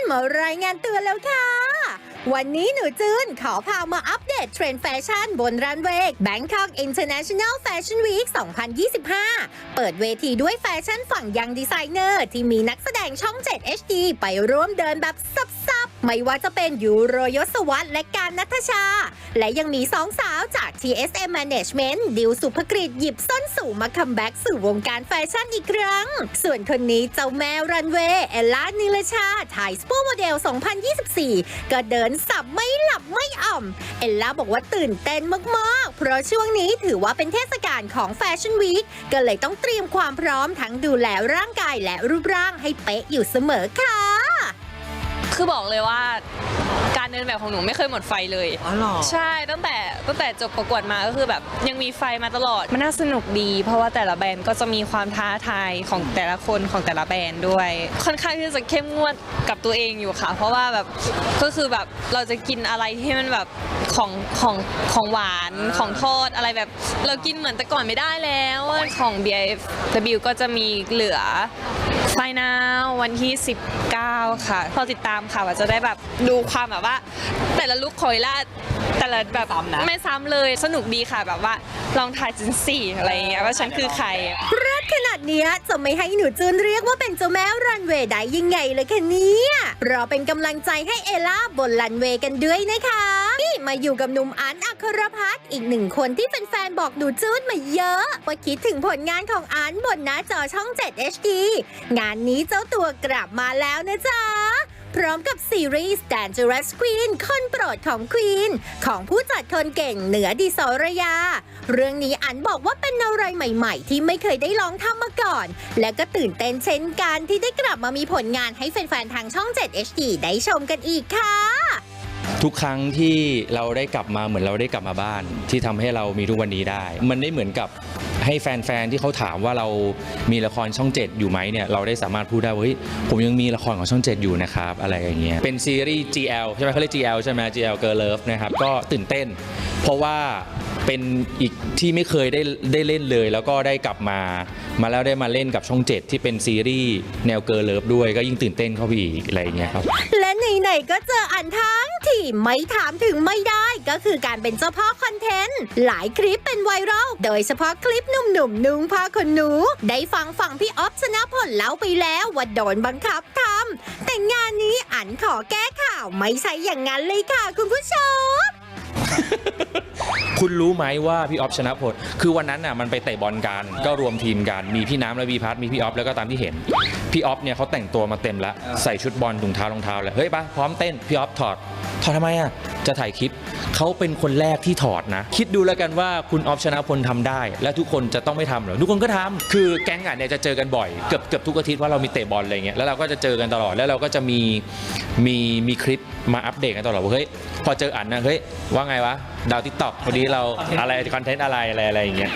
นมารายงานตัวแล้วค่ะ วันนี้หนูจืนขอพามาอัปเดตเทรนด์แฟชั่นบนรันเวย์ Bangkok International Fashion Week 2025 เปิดเวทีด้วยแฟชั่นฝั่งยังดีไซเนอร์ ที่มีนักแสดงช่อง 7 HD ไปร่วมเดินแบบซับ ไม่ว่าจะเป็นยูโรยศวรรษและการนัทชา และยังมีสองสาวจาก TSM Management ดิวสุภกฤษหยิบส้นสูงมาคัมแบ็กสู่วงการแฟชั่นอีกครั้ง ส่วนคนนี้เจ้าแมวรันเวย์เอลล่านิลชาถ่ายสปูโมเดล 2024 ก็เดินสับไม่หลับไม่อ่อม เอลล่าบอกว่าตื่นเต้นมาก ๆ เพราะช่วงนี้ถือว่าเป็นเทศกาลของแฟชั่นวีคก็เลยต้องเตรียมความพร้อมทั้งดูแลร่างกายและรูปร่างให้เป๊ะอยู่เสมอค่ะ คือบอกเลยว่าการเดินแบบของหนูไม่เคยหมดไฟเลย อ๋อเหรอ ใช่ตั้งแต่ตั้งแต่จบประกวดมาก็คือแบบยังมีไฟมาตลอด มันน่าสนุกดี เพราะว่าแต่ละแบรนด์ก็จะมีความท้าทายของแต่ละคนของแต่ละแบรนด์ด้วย ค่อนข้างที่จะเข้มงวดกับตัวเองอยู่ค่ะ เพราะว่าแบบก็คือแบบเราจะกินอะไรที่มันแบบของของของหวานของทอดอะไรแบบ เรากินเหมือนแต่ก่อนไม่ได้แล้วของ BIFW ก็จะมีเหลือ ไฟนาววันที่ 19 ค่ะ พอติดตามค่ะว่าจะได้แบบดูความแบบว่า แต่ละลุคของอิล่าแต่ละแบบซ้ำนะ ไม่ซ้ำเลยสนุกดีค่ะแบบว่าลองทายจินสี่อะไรอย่างเงี้ยว่าฉันคือใครขนาดเนี้ยจะไม่ให้หนูจูนเรียกว่าเป็นเจ้าแม่รันเวย์ได้ยังไงเลยคะเนี่ยรอเป็นกำลังใจให้เอล่าบนรันเวย์กันด้วยนะคะนี่ มาอยู่กับหนุ่มอันอัครพัฒน์อีกหนึ่งคนที่เป็นแฟนบอกหนูจูนมาเยอะว่าคิดถึงผลงานของอันบนหน้าจอช่อง 7 HD งานนี้เจ้าตัวกลับมาแล้วนะจ๊ะพร้อมกับซีรีส์ Dangerous Queen คนโปรดของ Queen ของผู้จัดคนเก่งเหนือดิสรยา เรื่องนี้อันบอกว่าเป็นอะไรใหม่ๆ ที่ไม่เคยได้ลองทำมาก่อน และก็ตื่นเต้นเช่นกันที่ได้กลับมามีผลงานให้แฟนๆ ทางช่อง 7 HD ได้ชมกันอีกค่ะ ทุกครั้งที่เราได้กลับมาเหมือนเราได้กลับมาบ้าน ที่ทำให้เรามีทุกวันนี้ได้ มันได้เหมือนกับให้แฟนๆที่เขาถามว่าเรามีละครช่อง7อยู่ไหมเนี่ยเราได้สามารถพูดได้ว่าเฮ้ยผมยังมีละครของช่อง7อยู่นะครับอะไรอย่างเงี้ยเป็นซีรีส์ GL ใช่ไหมเขาเรียก GL ใช่ไหม GL Girl Love นะครับก็ตื่นเต้น เพราะว่า เป็นอีกที่ไม่เคยได้ได้เล่นเลย แล้วก็ได้กลับมา มาแล้วได้มาเล่นกับช่อง 7 ที่เป็นซีรีส์แนวเกิร์ลเลิฟด้วยก็ยิ่งตื่นเต้นเข้าไปอีกอะไรอย่างเงี้ยครับ และไหนๆก็เจออันทั้งที่ไม่ถามถึงไม่ได้ก็คือการเป็นเจ้าพ่อคอนเทนต์ หลายคลิปเป็นไวรัลโดยเฉพาะคลิปหนุ่มๆนุ่งผ้าขนหนู ได้ฟังฝั่งพี่ออฟชนะผลเล่าไปแล้วว่าโดนบังคับทำแต่งานนี้อันขอแก้ข่าวไม่ใช่อย่างนั้นเลยค่ะคุณผู้ชม คุณรู้ไหมว่าพี่ออฟชนะพลคือวันนั้นน่ะมันไปเตะบอลกันก็รวมทีมกันมีพี่น้ำและวีพัฒน์มีพี่ออฟแล้วก็ตามที่เห็นพี่ออฟเนี่ยเขาแต่งตัวมาเต็มแล้วใส่ชุดบอลถุงเท้ารองเท้าเลยเฮ้ยไปพร้อมเต้นพี่ออฟถอดถอดทำไมอะจะถ่ายคลิปเขาเป็นคนแรกที่ถอดนะ คิดดูแล้วกันว่าคุณออฟชนะพลทำได้ และทุกคนจะต้องไม่ทำหรอทุกคนก็ทำคือแก๊งอะเนี่ยจะเจอกันบ่อยเกือบเกือบทุกอาทิตย์ว่าเรามีเตะบอลอะไรเงี้ยแล้วเราก็จะเจอกันตลอดแล้วเราก็จะมีมีมีคลิปมาอัปเดตกันตลอดว่าเฮ้ยพอเจออันนะเฮ้ยว่าไงวะ ดาวทิกตอกวันนี้เราอะไรคอนเทนต์อะไรอะไรอะไรอย่างเงี้ย